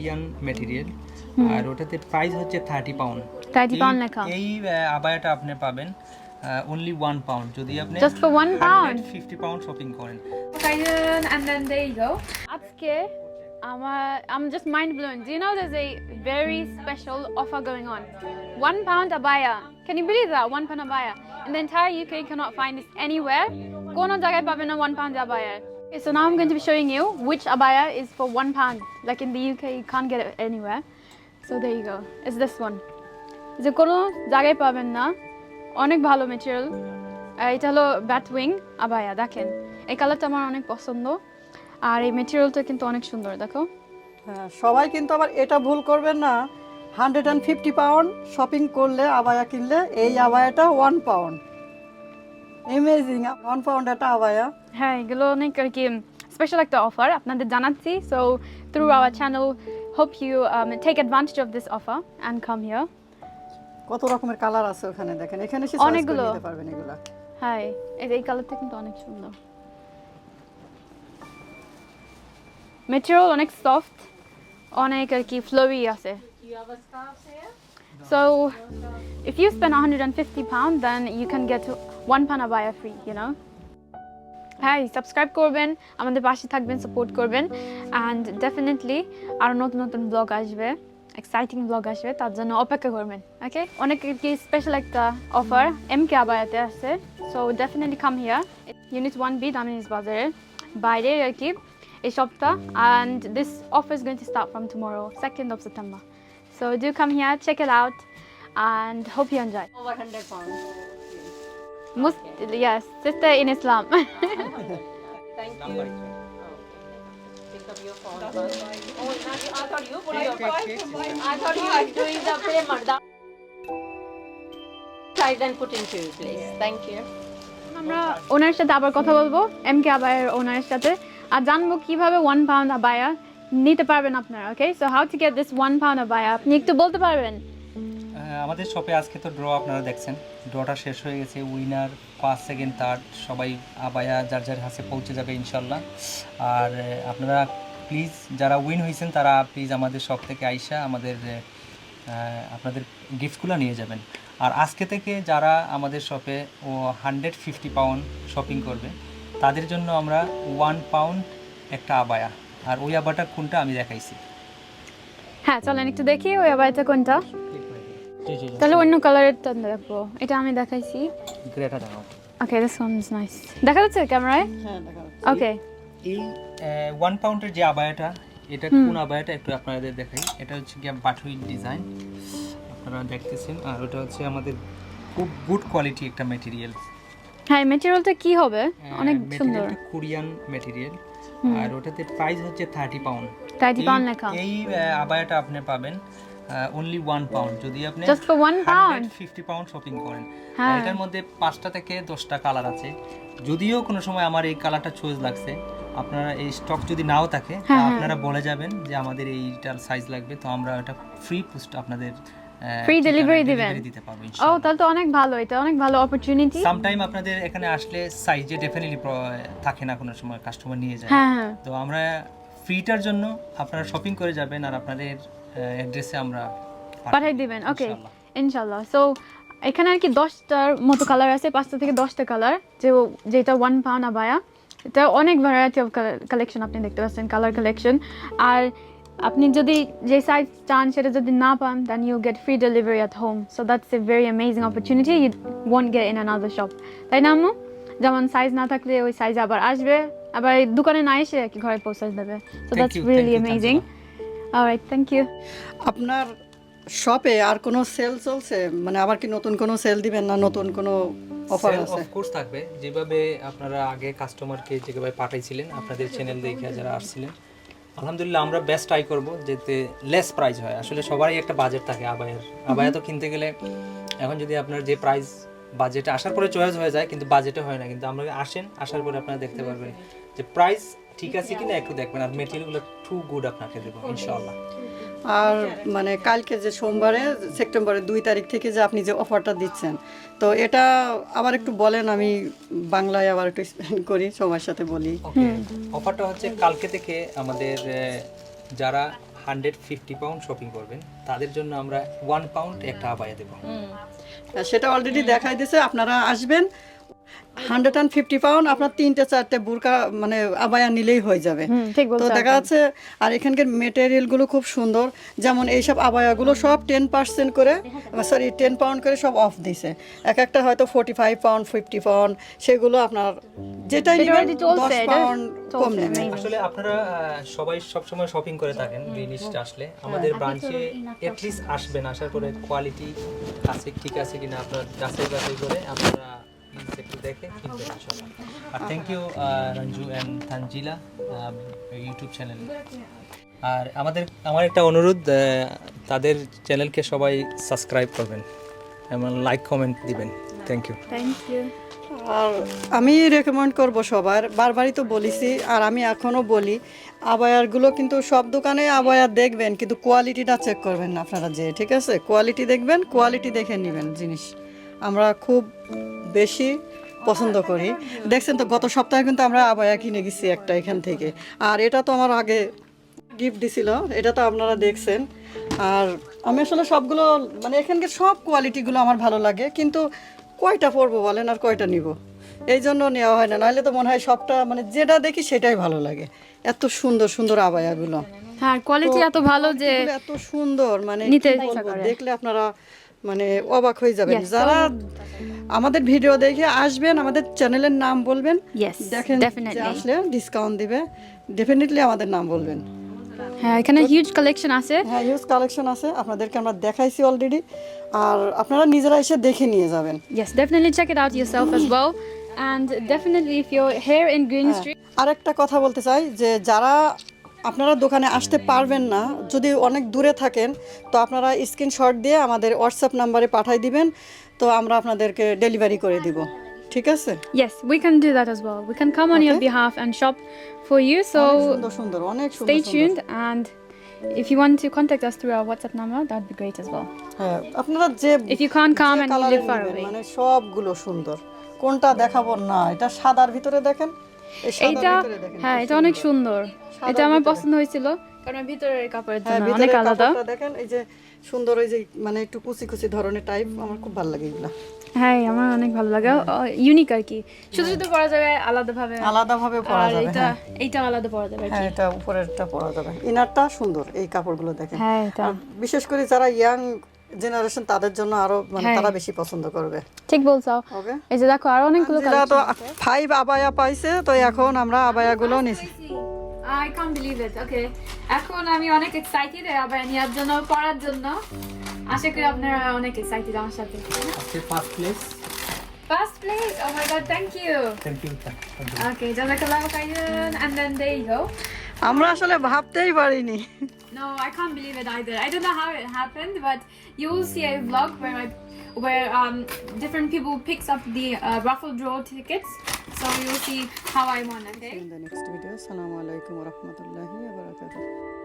Korean material আর ওটাতে price হচ্ছে thirty pound 30 pound লেখা। এই আবায়াটা আপনি পাবেন অনলি ওয়ান পাউন্ড যদি আপনি Just for one pound? Fifty pound shopping করেন and then there you go. আজকে আমার I'm just mind blown. Do you know there's a very special offer going on? One pound abaya. Can you believe that? One pound abaya. In the entire UK, you cannot find this anywhere. কোনো জায়গায় পাবেন না one pound abaya. Okay, so now I'm going to be showing you which abaya is for one pound. Like in the UK, you can't get it anywhere. So there you go. It's this one. যে কোনো জায়গায় পাবেন না অনেক ভালো material এটা হলো bat wing abaya দেখেন এই কালারটা আমার অনেক পছন্দ আর এই মেটেরিয়ালটা কিন্তু অনেক সুন্দর দেখো সবাই কিন্তু আবার এটা ভুল করবেন না hundred and fifty pound shopping করলে আবায়া কিনলে এই আবায়াটা one pound amazing one pound একটা আবায়া হ্যাঁ এগুলো অনেক আর কি স্পেশাল একটা অফার আপনাদের জানাচ্ছি। So through our channel hope you take advantage of this offer and come here কত রকমের কালার আছে ওখানে দেখেন। এখানে এসে অনেকগুলো। নিতে পারবেন এগুলা। হ্যাঁ এই কালারটা কিন্তু অনেক সুন্দর। মেটেরিয়াল অনেক সফট অনেক আর কি ফ্লোরি আছে। So if you spend 150 pound then you can get one pound abaya free, you know. হ্যাঁ সাবস্ক্রাইব করবেন আমাদের পাশে থাকবেন সাপোর্ট করবেন অ্যান্ড ডেফিনেটলি আরও নতুন নতুন ব্লগ আসবে এক্সাইটিং ব্লগ আসবে তার জন্য অপেক্ষা করবেন ওকে অনেক কি স্পেশাল একটা অফার এম কে আবায়াতে আছে so definitely come here unit one B দামিনিস বাজারে বাইরে আর কি এই সপ্তাহ and this offer is going to start from tomorrow second of September So do come here check it out and hope you enjoy over hundred pound Mus- yes, sister in Islam. Thank you. Pick up your phone. Oh, I thought you put your I thought you were doing the payment. That- Side and put into place. Thank you. আমরা ওনার সাথে আবার কথা বলবো M K আবায়ের ওনারের সাথে আর জানবো কিভাবে one pound abaya নিতে পারবেন আপনারা okay so how to get this one pound abaya আপনি একটু বলতে পারবেন? আমাদের শপে আজকে তো ড্র আপনারা দেখছেন। ড্রটা শেষ হয়ে গেছে উইনার ফার্স্ট সেকেন্ড থার্ড সবাই আবায়া যার যার হাতে পৌঁছে যাবে ইনশাল্লাহ। আর আপনারা প্লিজ যারা উইন হয়েছেন, তারা প্লিজ আমাদের শপ থেকে আইসা আমাদের আপনাদের গিফটগুলো নিয়ে যাবেন। আর আজকে থেকে যারা আমাদের শপে ও হান্ড্রেড ফিফটি পাউন্ড শপিং করবে, তাদের জন্য আমরা ওয়ান পাউন্ড একটা আবায়া। আর ওই আবাটা কোনটা আমি দেখাইছি। হ্যাঁ চলেন একটু দেখি ওই আবায়াটা কোনটা। তাহলে অন্য কালারেরটা দেখব এটা আমি দেখাইছি। গ্রেটা দেখাও। Okay this one is nice দেখা যাচ্ছে ক্যামেরায়? হ্যাঁ দেখা যাচ্ছে। ওকে এই ওয়ান পাউন্ডের যে আবায়াটা এটা কোন আবায়াটা একটু আপনাদের দেখাই। এটা হচ্ছে গিয়ে বাটুই ডিজাইন আপনারা দেখতেছেন। আর ওটা হচ্ছে আমাদের খুব গুড কোয়ালিটি একটা মেটেরিয়াল হ্যাঁ মেটেরিয়ালটা কি হবে? অনেক সুন্দর। কোরিয়ান মেটেরিয়াল আর ওটাতে প্রাইস হচ্ছে থার্টি পাউন্ড 30 pound লেখা। এই আবায়াটা আপনি পাবেন অনলি ওয়ান পাউন্ড যদি আপনি Just for one pound? Fifty pound shopping করেন। হ্যাঁ। এটার মধ্যে পাঁচটা থেকে দশটা কালার আছে। যদিও কোনো সময় আমার এই কালারটা চয়েস লাগছে আপনারা এই স্টক যদি নাও থাকে হ্যাঁ, আপনারা বলে যাবেন যে আমাদের এইটার সাইজ লাগবে। তো আমরা এটা ফ্রি পোস্ট আপনাদের Free delivery দিবেন? দিতে পারব ও তাহলে তো অনেক ভালো এটা অনেক ভালো অপরচুনিটি সামটাইম আপনাদের এখানে আসলে সাইজে ডেফিনেটলি থাকে না কোনো সময় কাস্টমার নিয়ে যায়। হ্যাঁ হ্যাঁ। তো আমরা ফ্রিটার জন্য আপনারা শপিং করে যাবেন আর আপনাদের অ্যাড্রেসে আমরা পাঠাই দিবেন ওকে ইনশাআল্লাহ। সো এখানে আর কি দশটার মতো কালার আছে পাঁচটা থেকে দশটা কালার যে যেটা ওয়ান পাউন্ড আবায়া এটা অনেক ভ্যারাইটি অফ কালেকশন আপনি দেখতে পাচ্ছেন কালার কালেকশন আর আপনি যদি যে সাইজ চান সেটা যদি না পান then you get free delivery at home so that's a very amazing opportunity you want get in another shop তাই না আম্মু? যেমন সাইজ না থাকলে ওই সাইজ আবার আসবে। আবার এই দোকানে না এসে আর কি ঘরে পৌঁছে দেবে। So that's really amazing alright thank you আপনার শপে আর কোনো সেল চলছে? মানে আবার কি নতুন কোনো সেল দিবেন না নতুন কোনো অফার আছে? অফকোর্স থাকবে। যেভাবে আপনারা আগে কাস্টমারকে যেভাবে পাঠাইছিলেন আপনাদের চ্যানেল দেখে যারা আসছিলেন আলহামদুলিল্লাহ আমরা বেস্ট ট্রাই করব যেতে লেস প্রাইস হয়। আসলে সবারই একটা বাজেট থাকে আবায়ের। আবায়া তো কিনতে গেলে এখন যদি আপনার যে প্রাইস বাজেটে আসার পরে চয়েস হয়ে যায় কিন্তু বাজেটে হয় না। কিন্তু আমরা আসেন আসার পরে আপনারা দেখতে পারবেন যে প্রাইস ঠিক আছে কিনা একটু দেখবেন। আর মেটেরিয়ালগুলো টু গুড আপনাকে দেবো ইনশাআল্লাহ। আর মানে কালকে যে সোমবারে সেপ্টেম্বরের দুই তারিখ থেকে যে আপনি যে অফারটা দিচ্ছেন তো এটা আবার একটু বলেন আমি বাংলায় আবার একটু করি সবার সাথে বলি। অফারটা হচ্ছে কালকে থেকে আমাদের যারা হান্ড্রেড ফিফটি পাউন্ড শপিং করবেন তাদের জন্য আমরা ওয়ান পাউন্ড একটা আবায়া দেবো। আর সেটা অলরেডি দেখাই দিছে আপনারা আসবেন হান্ড্রেড অ্যান্ড ফিফটি পাউন্ড আপনার তিনটে চারটে বুরকা মানে আবায়া নিলেই হয়ে যাবে। তো দেখা যাচ্ছে আর এখানকার মেটেরিয়ালগুলো খুব সুন্দর যেমন এইসব আবায়াগুলো সব টেন পার্সেন্ট করে সরি টেন পাউন্ড করে সব অফ দিছে। এক একটা হয়তো forty five pound fifty pound সেগুলো আপনার যেটাই নেবেন দশ পাউন্ড কম নেবেন। আসলে আপনারা সবাই সবসময় শপিং করে থাকেন গ্রিনিস্ট আসলে। আমাদের ব্রাঞ্চে এটলিস্ট আসবেন আসার পরে কোয়ালিটি আছে ঠিক আছে কিনা আপনার যাচাই বাছাই করে আপনারা একটু দেখে কিনবেন ইনশাল্লাহ আর thank you Ranju and Tanzila YouTube channel আর আমাদের আমার একটা অনুরোধ তাদের চ্যানেলকে সবাই সাবস্ক্রাইব করবেন এবং লাইক কমেন্ট দিবেন। থ্যাংক ইউ থ্যাংক ইউ আর আমি রেকমেন্ড করব সবার। বারবারই তো বলেছি আর আমি এখনও বলি আবায়ারগুলো কিন্তু সব দোকানে আবায়ার দেখবেন কিন্তু কোয়ালিটিটা চেক করবেন না আপনারা যে ঠিক আছে? কোয়ালিটি দেখবেন কোয়ালিটি দেখে নেবেন জিনিস। আমরা খুব বেশি পছন্দ করি। দেখছেন তো গত সপ্তাহে কিন্তু আমরা আবায়া কিনে গেছি একটা এখান থেকে। আর এটা তো আমার আগে গিফট দিছিল এটা তো আপনারা দেখছেন। আর আমি আসলে সবগুলো মানে এখানকার সব কোয়ালিটিগুলো আমার ভালো লাগে কিন্তু কয়টা পরবো বলেন আর কয়টা নিব? এই জন্য নেওয়া হয় না নাহলে তো মনে হয় সবটা মানে যেটা দেখি সেটাই ভালো লাগে। এত সুন্দর সুন্দর আবায়াগুলো। হ্যাঁ কোয়ালিটি এত ভালো যে এত সুন্দর মানে। দেখলে আপনারা মানে অবাক হয়ে যাবেন। যারা আমাদের ভিডিও দেখে আসবেন আমাদের চ্যানেলের নাম বলবেন দেখেন আসলে ডিসকাউন্ট দিবে ডেফিনেটলি আমাদের নাম বলবেন। হ্যাঁ এখানে হিউজ কালেকশন আছে। হ্যাঁ ইউজ কালেকশন আছে আপনাদেরকে আমরা দেখাইছি অলরেডি আর আপনারা নিজেরা এসে দেখে নিয়ে যাবেন। Check it out yourself as well. And definitely, if you're here in Green Street, আরেকটা কথা বলতে চাই যে যারা আপনারা দোকানে আসতে পারবেন না। যদি অনেক দূরে থাকেন তো আপনারা স্ক্রিনশট দিয়ে আমাদের হোয়াটসঅ্যাপ নাম্বারে পাঠিয়ে দিবেন তো আমরা আপনাদেরকে ডেলিভারি করে দিব। ঠিক আছে? Yes we can do that as well we can come on your behalf and shop for you so সুন্দর সুন্দর অনেক সুন্দর stay tuned and If you want to contact us through our WhatsApp number, that'd be great as well. হ্যাঁ, if you can't come and you live far away. এইটা হ্যাঁ এটা অনেক সুন্দর। এটা আমার পছন্দ হয়েছিল কারণ ভিতরের কাপড়ের হ্যাঁ জন্য অনেক আলাদা। দেখেন এই যে সুন্দর ওই যে মানে একটু কুচি কুচি ধরনের টাইপ আমার খুব ভালো লাগে এগুলা। হ্যাঁ আমার অনেক ভালো লাগে। ইউনিক আর কি। শুধু শুধু পরা যাবে আলাদা ভাবে আলাদাভাবে পরা যাবে এটা হ্যাঁ। এইটা আলাদা পরা যাবে হ্যাঁ এটা উপরেরটা পরা যাবে। ইনারটা সুন্দর এই কাপড়গুলো দেখেন। হ্যাঁ এটা। বিশেষ করে যারা ইয়াং জেনারেশন তাদের জন্য আরও মানে হ্যাঁ। তারা বেশি পছন্দ করবে। ঠিক বলছো। ওকে? এই যে দেখো আর অনেকগুলো যেটা তো ফাইভ আবায়া পাইছে তো এখন আমরা আবায়াগুলো নিছি। I can't believe it okay এখন আমি অনেক এক্সাইটেড আবার নেওয়ার জন্য পড়ার জন্য। আশা করি আপনারা অনেক এক্সাইটেড আমার সাথে আজকে first place first place oh my god thank you thank you okay জাজাকাল্লাহ খাইরান and then there you go আমরা আসলে ভাবতেই পারিনি No, I can't believe it either. I don't know how it happened, but you will see a vlog where I, where um, different people picks up the uh, raffle draw tickets. So you'll see how I won. Okay. in the next video. Assalamu alaikum wa rahmatullahi wa barakatuh.